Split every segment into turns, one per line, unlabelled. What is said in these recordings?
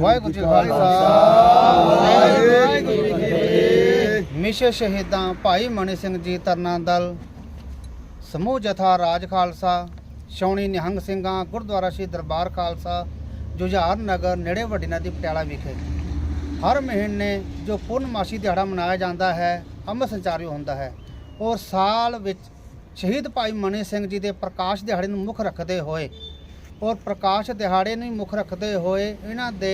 ਵਾਹਿਗੁਰੂ ਜੀ ਖਾਲਸਾ, ਵਾਹਿਗੁਰੂ ਜੀ ਕੀ mission ਸ਼ਹੀਦਾਂ ਭਾਈ ਮਣੀ ਸਿੰਘ ਜੀ ਤਰਨਾ ਦਲ, ਸਮੂਹ ਜਥਾ ਰਾਜ ਖਾਲਸਾ ਸ਼ੌਣੀ ਨਿਹੰਗ ਸਿੰਘਾਂ, ਗੁਰਦੁਆਰਾ ਸ਼੍ਰੀ ਦਰਬਾਰ ਖਾਲਸਾ, ਜੁਝਾਰ ਨਗਰ, ਨੇੜੇ ਵੱਡੀ ਨਦੀ ਪਟਿਆਲਾ ਵਿਖੇ। ਹਰ ਮਹੀਨੇ ਜੋ ਪੂਰਨਮਾਸ਼ੀ ਦਿਹਾੜਾ ਮਨਾਇਆ ਜਾਂਦਾ ਹੈ, ਅੰਮ੍ਰਿਤ ਸੰਚਾਰ ਹੁੰਦਾ ਹੈ। ਔਰ ਸਾਲ ਵਿੱਚ ਸ਼ਹੀਦ ਭਾਈ ਮਨੀ ਸਿੰਘ ਜੀ ਦੇ ਪ੍ਰਕਾਸ਼ ਦਿਹਾੜੇ ਨੂੰ ਮੁੱਖ ਰੱਖਦੇ ਹੋਏ ਔਰ ਪ੍ਰਕਾਸ਼ ਦਿਹਾੜੇ ਨੂੰ ਮੁੱਖ ਰੱਖਦੇ ਹੋਏ ਇਹਨਾਂ ਦੇ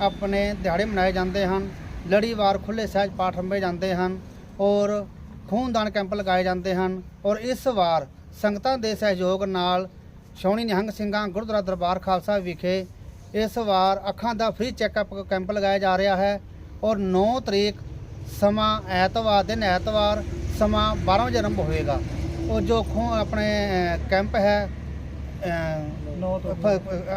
ਆਪਣੇ ਦਿਹਾੜੇ ਮਨਾਏ ਜਾਂਦੇ ਹਨ। ਲੜੀਵਾਰ ਖੁੱਲੇ ਸਹਿਜ ਪਾਠ ਰੰਭੇ ਜਾਂਦੇ ਹਨ ਔਰ ਖੂਨਦਾਨ ਕੈਂਪ ਲਗਾਏ ਜਾਂਦੇ ਹਨ ਔਰ ਇਸ ਵਾਰ ਸੰਗਤਾਂ ਦੇ ਸਹਿਯੋਗ ਨਾਲ ਸ਼ੌਣੀ ਨਿਹੰਗ ਸਿੰਘਾਂ ਗੁਰਦੁਆਰਾ ਦਰਬਾਰ ਖਾਲਸਾ ਵਿਖੇ ਇਸ ਵਾਰ ਅੱਖਾਂ ਦਾ ਫ੍ਰੀ ਚੈੱਕਅਪ ਕੈਂਪ ਲਗਾਇਆ ਜਾ ਰਿਹਾ ਹੈ ਔਰ 9 ਤਰੀਕ ਸਮਾਂ ਐਤਵਾਰ ਦਿਨ ਐਤਵਾਰ ਸਮਾਂ 12 ਵਜੇ ਆਰੰਭ ਹੋਏਗਾ। ਉਹ ਜੋ ਖੂਨ ਆਪਣੇ ਕੈਂਪ ਹੈ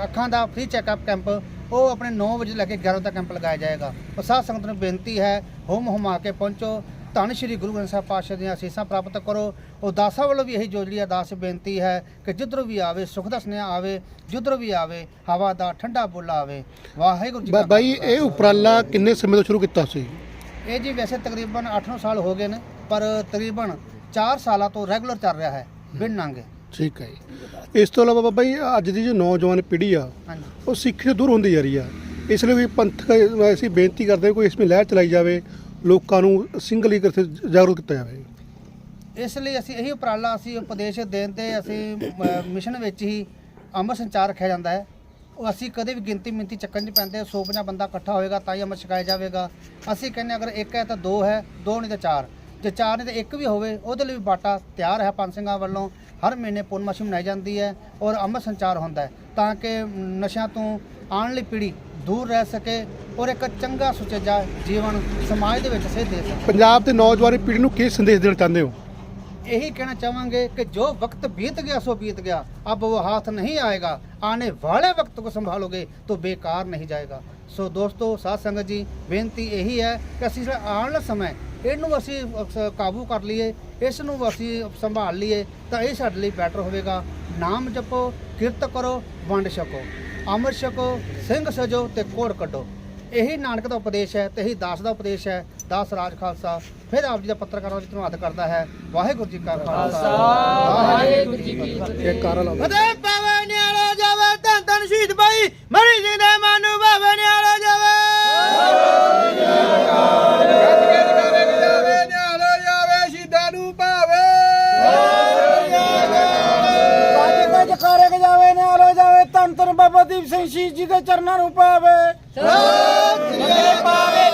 ਅੱਖਾਂ ਦਾ ਫ੍ਰੀ ਚੈੱਕਅਪ ਕੈਂਪ ਉਹ ਆਪਣੇ 9 ਵਜੇ ਲੈ ਕੇ 11 ਤੱਕ ਕੈਂਪ ਲਗਾਇਆ ਜਾਏਗਾ। ਉਹ ਸਾਧ ਸੰਗਤ ਨੂੰ ਬੇਨਤੀ ਹੈ ਹੁਮ ਹੁਮਾ ਕੇ ਪਹੁੰਚੋ। ਧੰਨ ਸ਼੍ਰੀ ਗੁਰੂ ਗ੍ਰੰਥ ਸਾਹਿਬ ਪਾਤਸ਼ਾਹ ਦੀਆਂ ਅਸੀਸਾਂ ਪ੍ਰਾਪਤ ਕਰੋ। ਉਹ ਦਾਸਾਂ ਵੱਲੋਂ ਵੀ ਇਹੀ ਜੋਜਲੀ ਅਰਦਾਸ ਬੇਨਤੀ ਹੈ ਕਿ ਜਿੱਧਰੋਂ ਵੀ ਆਵੇ ਸੁਖ ਦਾ ਸੁਨੇਹਾ ਆਵੇ ਜਿੱਧਰੋਂ ਵੀ ਆਵੇ ਹਵਾ ਦਾ ਠੰਡਾ ਬੁੱਲਾ ਆਵੇ। ਵਾਹਿਗੁਰੂ ਜੀ
ਬਾਈ ਇਹ ਉਪਰਾਲਾ ਕਿੰਨੇ ਸਮੇਂ ਤੋਂ ਸ਼ੁਰੂ ਕੀਤਾ ਸੀ?
ਇਹ ਜੀ ਵੈਸੇ ਤਕਰੀਬਨ 8-9 ਸਾਲ ਹੋ ਗਏ ਨੇ ਪਰ ਤਕਰੀਬਨ 4 ਸਾਲਾਂ ਤੋਂ ਰੈਗੂਲਰ ਚੱਲ ਰਿਹਾ ਹੈ ਬਿਨ ਨਾਂਗੇ।
ਠੀਕ ਹੈ ਜੀ। ਇਸ ਤੋਂ ਇਲਾਵਾ ਬਾਬਾ ਜੀ ਅੱਜ ਦੀ ਜੋ ਨੌਜਵਾਨ ਪੀੜ੍ਹੀ ਆ ਉਹ ਸਿੱਖੀ ਤੋਂ ਦੂਰ ਹੁੰਦੀ ਜਾ ਰਹੀ ਆ। ਇਸ ਲਈ ਵੀ ਪੰਥਕ ਅਸੀਂ ਬੇਨਤੀ ਕਰਦੇ ਹਾਂ ਕੋਈ ਇਸ ਵਿੱਚ ਲਹਿਰ ਚਲਾਈ ਜਾਵੇ ਲੋਕਾਂ ਨੂੰ ਸਿੰਗਲੀ ਕਰਕੇ ਜਾਗਰੂਕ ਕੀਤਾ ਜਾਵੇ।
ਇਸ ਲਈ ਅਸੀਂ ਇਹੀ ਉਪਰਾਲਾ ਅਸੀਂ ਉਪਦੇਸ਼ ਦੇਣ ਤੇ ਅਸੀਂ ਮਿਸ਼ਨ ਵਿੱਚ ਹੀ ਅੰਮ੍ਰਿਤ ਸੰਚਾਰ ਰੱਖਿਆ ਜਾਂਦਾ ਹੈ। ਉਹ ਅਸੀਂ ਕਦੇ ਵੀ ਗਿਣਤੀ ਮਿੰਤੀ ਚੱਕਣ ਨਹੀਂ ਪੈਂਦੇ 150 ਬੰਦਾ ਇਕੱਠਾ ਹੋਏਗਾ ਤਾਂ ਹੀ ਅੰਮ੍ਰਿਤ ਛਕਾਇਆ ਜਾਵੇਗਾ। ਅਸੀਂ ਕਹਿੰਦੇ ਅਗਰ ਇੱਕ ਹੈ ਤਾਂ ਦੋ ਹੈ ਦੋ ਨਹੀਂ ਤਾਂ ਚਾਰ। ਜੇ ਚਾਰ ਨਹੀਂ ਤੇ ਇੱਕ ਵੀ ਹੋਵੇ ਉਹਦੇ ਲਈ ਵੀ ਬਾਟਾ ਤਿਆਰ ਹੈ ਪੰਜ ਸਿੰਘਾਂ ਵੱਲੋਂ। ਹਰ ਮਹੀਨੇ ਪੂਰਨਮਾਸ਼ੀ ਮਨਾਈ ਜਾਂਦੀ ਹੈ ਔਰ ਅੰਮ੍ਰਿਤ ਸੰਚਾਰ ਹੁੰਦਾ ਹੈ ਤਾਂ ਕਿ ਨਸ਼ਿਆਂ ਤੋਂ ਆਉਣ ਵਾਲੀ ਪੀੜ੍ਹੀ ਦੂਰ ਰਹਿ ਸਕੇ ਔਰ ਇੱਕ ਚੰਗਾ ਸੁਚੱਜਾ ਜੀਵਨ ਸਮਾਜ ਦੇ ਵਿੱਚ ਸੇਧ ਦੇ ਸਕੇ।
ਪੰਜਾਬ ਦੇ ਨੌਜਵਾਨੀ ਪੀੜ੍ਹੀ ਨੂੰ ਕੀ ਸੰਦੇਸ਼ ਦੇਣਾ ਚਾਹੁੰਦੇ ਹੋ?
ਇਹੀ ਕਹਿਣਾ ਚਾਹਾਂਗੇ ਕਿ ਜੋ ਵਕਤ ਬੀਤ ਗਿਆ ਸੋ ਬੀਤ ਗਿਆ। ਅਬ ਉਹ ਹਾਥ ਨਹੀਂ ਆਏਗਾ। ਆਨੇ ਵਾਲੇ ਵਕਤ ਕੋ ਸੰਭਾਲੋਗੇ ਤੋ ਬੇਕਾਰ ਨਹੀਂ ਜਾਏਗਾ। ਸੋ ਦੋਸਤੋ ਸਾਧ ਸੰਗਤ ਜੀ ਬੇਨਤੀ ਇਹੀ ਹੈ ਕਿ ਅਸੀਂ ਆਉਣ ਵਾਲਾ ਸਮਾਂ ਇਹਨੂੰ ਅਸੀਂ ਅਕਸ- ਕਾਬੂ ਕਰ ਲਈਏ ਇਸ ਨੂੰ ਅਸੀਂ ਸੰਭਾਲ ਲਈਏ ਤਾਂ ਇਹ ਸਾਡੇ ਲਈ ਬੈਟਰ ਹੋਵੇਗਾ। ਨਾਮ ਜਪੋ ਕਿਰਤ ਕਰੋ ਵੰਡ ਛਕੋ। ਅੰਮ੍ਰਿਤ ਛਕੋ ਸਿੰਘ ਸਜੋ ਤੇ ਕੋੜ ਕੱਢੋ। ਇਹੀ ਨਾਨਕ ਦਾ ਉਪਦੇਸ਼ ਹੈ ਤੇ ਇਹੀ ਦਾਸ ਦਾ ਉਪਦੇਸ਼ ਹੈ। ਦਾਸ ਰਾਜ ਖਾਲਸਾ। ਫਿਰ ਆਪ ਜੀ ਦਾ ਪੱਤਰਕਾਰਾਂ ਵਿੱਚ ਧੰਨਵਾਦ ਕਰਦਾ ਹੈ। ਵਾਹਿਗੁਰੂ ਜੀ ਕਾ ਖਾਲਸਾ। ਵਾਹਿਗੁਰੂ ਜੀ ਕੀ ਫਤਿਹ।
ਇਹ ਕਾਰਨ ਲਾਓ
ਫਤਿਹ ਪਾਵੇ ਨਿਆਲਾ ਜਾਵੇ ਧੰਨ ਧੰਨ ਸ਼ਹੀਦ ਭਾਈ। ਦਾ ਜਾਵੇ
ਨੇ ਆਲੋ ਜਾਵੇ, ਧੰਨ ਧੰਨ ਬਾਬਾ ਦੀਪ ਸਿੰਘ ਸ਼ਹੀਦ ਜੀ ਦੇ ਚਰਨਾਂ ਨੂੰ ਪਾਵੇ।
ਪਾਵੇ ਲਿਆਲੋ ਜਾਵੇ